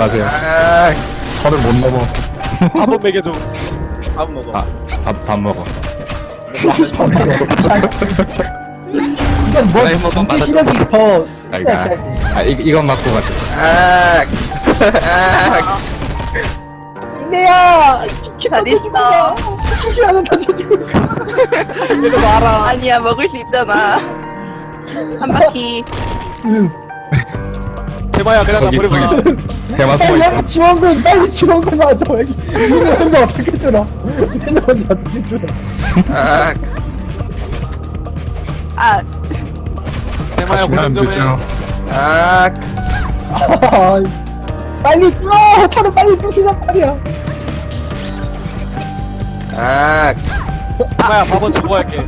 마세요. 아, 선을 못 넘어. 밥은 먹여줘. 밥 먹어. 아, 밥, 밥 먹어. 이건 뭐 경제 맞아. 시력이 더 아, 시작해야지. 아, 이, 이건 맞고 가자. 아, 아, 이내야 잘 있어. 시간은 던져주고 이거 봐라. 아니야 먹을 수 있잖아. 한 바퀴. 대마야 그냥 나 거기 버리고 가. 대마 숨어 있어. 지원금 빨리 지원금 놔줘 여기 니네 혼자 어떻게 들어 니네 혼자 어떻게 들어 아, 아 대마야 고생 좀 해. 되죠. 아, 아, 빨리 뚫어 타로 빨리 뚫히란 말이야 아, 대마야 밥은 저거 할게.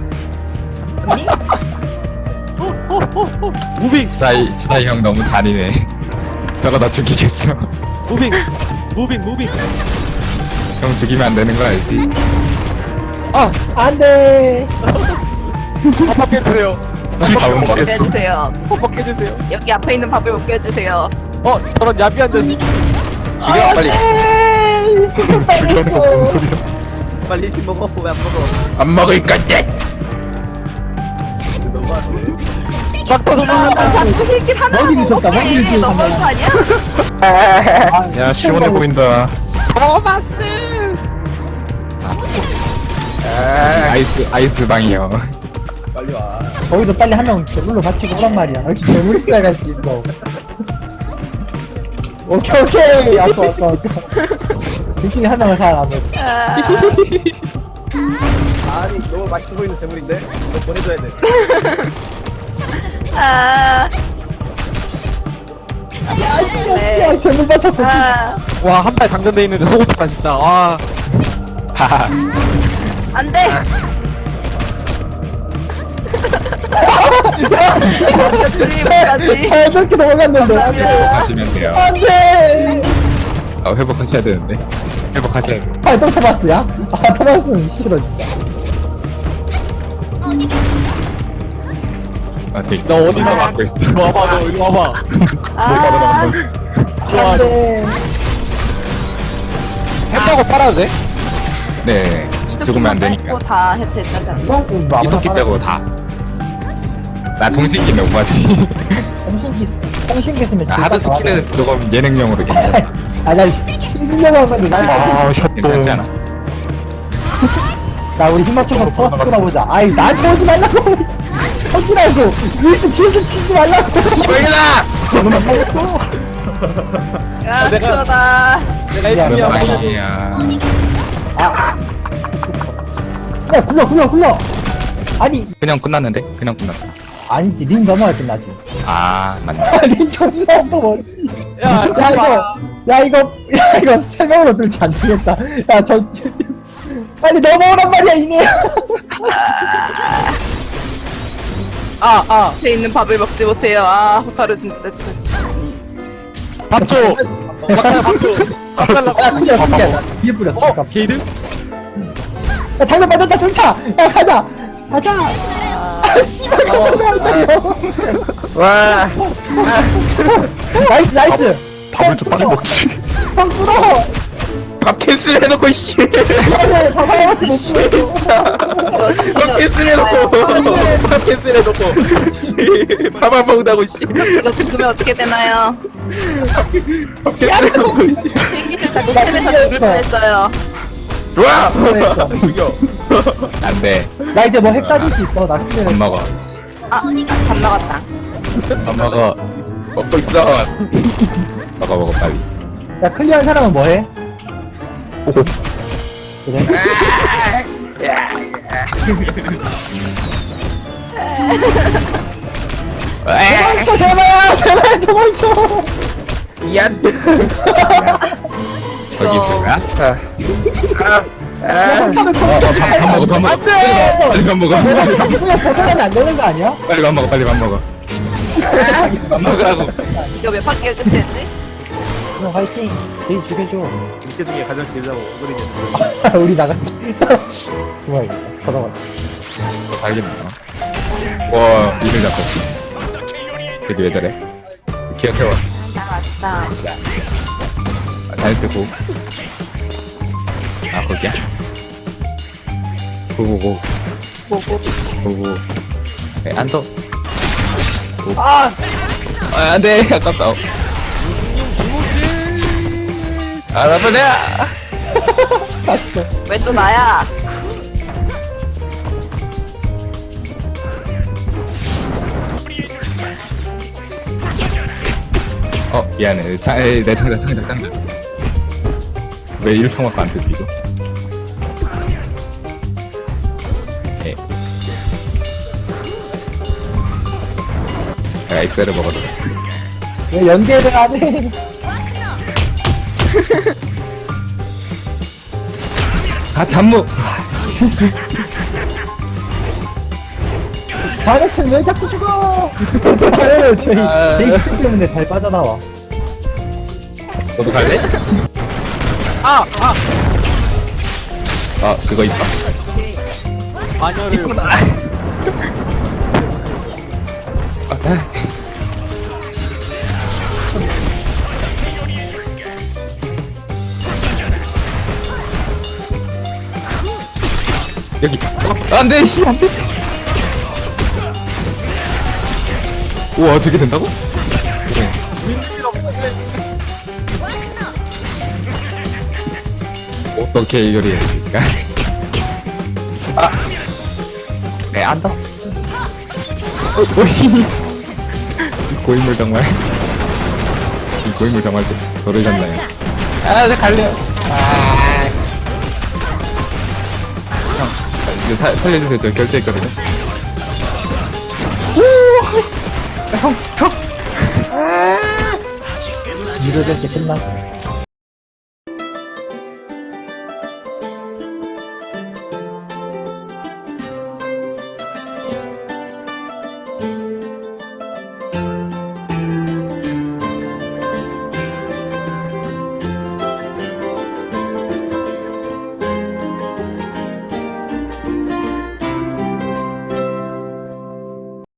무빙 주다이, 주다이 형 너무 잔인해. 저거 나 죽이겠어. 무빙 무빙 무빙. 형 죽이면 안 되는 거 알지? 안돼 밥 깨주세요. 밥은 먹게 먹겠어. 해주세요. 밥 깨주세요. 여기 앞에 있는 밥을 먹게 해주세요. 어 저런 야비한 자식. 죽여, 빨리. 죽여는 거뭔 소리야. 빨리 먹어 왜 안 먹어? 안 먹을 건데. 막 터져 아, 나 자꾸 힐킷 하나 먹이를 줬다, 먹게 먹이를 줬다, 너무한 거 아니야? 야, 시원해 보인다. 아, 아이스, 아이스 방이요. 빨리 와. 거기도 빨리 한명 재물로 바치고 오란 말이야. 역시 재물 있어야지 있어 오케이 오케이. 왔어 왔어 왔어 느낌이 한 명을 아, 아니 너무 맛있어 보이는 재물인데? 이거 보내줘야 돼. 아, 야 재물 바쳤어 아, 와 한 발 장전돼 있는데 소고쳤다 진짜. 와. 하하. 안 돼. 못하지, 못하지. 아 저렇게 넘어갔는데 감사합니다. 회복하시면 돼요. 안 돼 아, 회복하셔야 되는데. 회복하셔야 돼. 아또 토마스야? 아 토마스는 싫어 진짜 아, 저기. 너 어디서 나 막고 있어. 이리 와봐 너 이리 와봐. 아, 좋아. 안돼 햄버거 팔아도 돼? 네. 죽으면 안 되니까. 다 혜택하자. 이건 뭐 이석기 빼고 다. 나 동식기는 오바지. 통신기 통신기 쓰면 아, 하드 스킬은 조금 예능용으로 괜찮아. 아나 힘들려고 하면 나 아, 괜찮지 않아? 나 우리 힘 맞춰서 토마스 끊어보자 아이 나한테 오지 말라고 말고 위에서 뒤에서 치지 말라고 시발이다. 저거만 먹었어 야, 내가- 그거다. 내가 야, 1등이야. 아니야. 야 굴러 굴러 굴러 아니 그냥 끝났는데? 그냥 끝났다. 아니지 링 넘어야 끝나지 아, 맞네. 링 존나 없어 머리 야, 야 이거 야 이거 야 이거 세 명으로 들지 안 되겠다 야저 빨리 넘어오란 말이야 이네 아, 아, 앞에 있는 밥을 먹지 못해요. 아, 호타루 진짜 진짜. 밥 줘. 밥 줘. 밥 달라고. 야 그냥 그냥 뒤에 뿌렸어 어, 잠깐 게이드? 야 장난 맞았다 돌차 야 가자 가자 아 씨발 가자 와, 나이스 나이스 밥을 좀 빨리 먹지. 형 뚫어 밥 캔슬 해놓고 씨. 그래 봐봐요 씨, 진짜. 밥 캔슬 해놓고, 밥 캔슬 해놓고, 씨, 밥안 먹는다고 씨. 이거 죽으면 어떻게 되나요? 밥 캔슬 해놓고 씨. 힐킷을 자꾸 캔에서 죽을 뻔했어요. 좋아. 죽여. 안 돼. 나 이제 뭐 핵 사줄 수 있어 나밥 스킬을 먹어. 아, 밥 나갔다. 밥 먹어. 먹고 있어. 먹어, 먹어, 빨리. 야 클리어한 사람은 뭐 해? 그래? 도망쳐 제발 제발 도망쳐 미안. 저기 있을까? 아, 아, 아. 도망쳐 밥 먹어, 밥 먹어. 빨리 밥 먹어. 그냥 벗어나면 안 되는 거 아니야? 빨리 밥 먹어, 빨리 밥 먹어. 밥 먹으라고. 이거 몇 바퀴가 끝이었지? 그럼 화이팅 제일 죽여줘 이렇게 중에 가장 길다고 오그리게. 우리 나갈게 좋아야겠다 걸어가 알겠네. 와, 이를 잡고. 저기 왜 저래? 기억해봐. 나갔다. 할 때고. 아, 거기야? 고고고. 뭐고? 고고. 네, 안 더. 아! 아, 안 돼. 아깝다. 어. 아! 봤어. 왜또 나야? 어, 미안해. 자, 에이, 내 탕자, 탕자, 탕자. 왜 이렇게 막안 되지, 이거? 에. 내가 엑셀을 먹어도 돼. 왜 연계를 안 해? 아, 잠무! 자네ችን 왜 자꾸 죽어? 아유, 저희 아. 제이 스 때문에 잘 빠져나와. 너도 갈래? 아! 아! 아, 그거 있다. 마녀를 아, 여기. 어, 안 돼! 씨, 안 돼! 우와, 저게 된다고? 어떻게 이거리? 아! 네, 안 더. 어, 뭐지? 이 고인물 정말. 이 고인물 정말 너를 잡나요? 아, 나 갈래요. 아. 이제 사, 살려주세요. 저 결제했거든요. 미로될 때 끝났어.